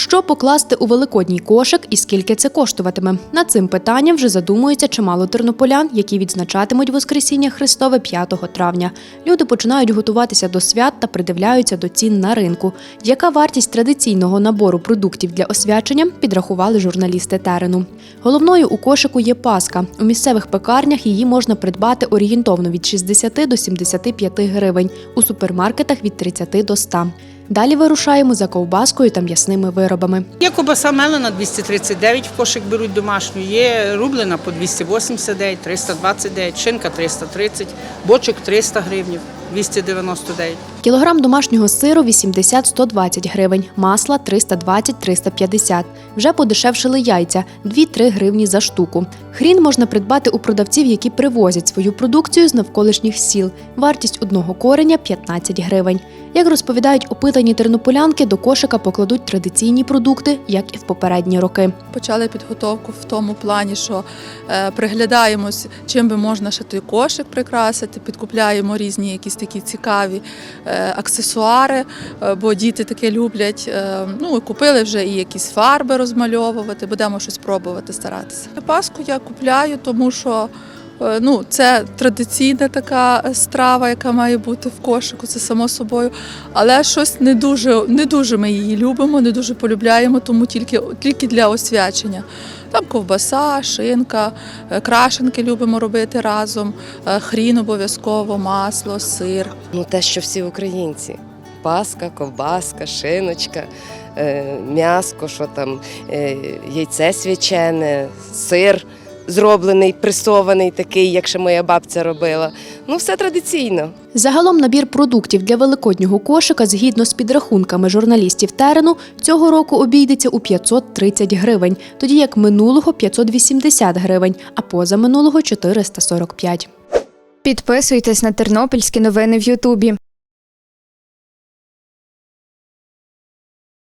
Що покласти у великодній кошик і скільки це коштуватиме? Над цим питанням вже задумується чимало тернополян, які відзначатимуть Воскресіння Христове 5 травня. Люди починають готуватися до свят та придивляються до цін на ринку. Яка вартість традиційного набору продуктів для освячення підрахували журналісти терену. Головною у кошику є паска. У місцевих пекарнях її можна придбати орієнтовно від 60 до 75 гривень, у супермаркетах від 30 до 100. Далі вирушаємо за ковбаскою та м'ясними виробами. Є кобаса мелена 239 в кошик беруть домашню, є рублена по 289, 329, шинка 330, бочок 300 гривнів, 299. Кілограм домашнього сиру 80-120 гривень, масла 320-350. Вже подешевшили яйця 2-3 гривні за штуку. Хрін можна придбати у продавців, які привозять свою продукцію з навколишніх сіл. Вартість одного кореня 15 гривень. Як розповідають опитані тернополянки, до кошика покладуть традиційні продукти, як і в попередні роки. Почали підготовку в тому плані, що е, приглядаємось, чим би можна ще той кошик прикрасити, підкупляємо різні якісь такі цікаві е, аксесуари, е, бо діти таке люблять. Е, ну, купили вже і якісь фарби розмальовувати, будемо щось пробувати старатися. Паску я купляю, тому що. Е, Ну, це традиційна така страва, яка має бути в кошику, це само собою. Але щось не дуже, не дуже ми її любимо, не дуже полюбляємо, тому тільки, тільки для освячення. Там ковбаса, шинка, е, крашенки любимо робити разом, е, хрін обов'язково, масло, сир. Ну, те, що всі українці. Паска, ковбаска, шиночка, м'яско, що там, яйце свячене, сир зроблений, пресований, такий, як ще моя бабця робила. Ну, все традиційно. Загалом набір продуктів для великоднього кошика, згідно з підрахунками журналістів терену, цього року обійдеться у 530 гривень, тоді як минулого 580 гривень, а позаминулого 445. Підписуйтесь на тернопільські новини в Ютубі.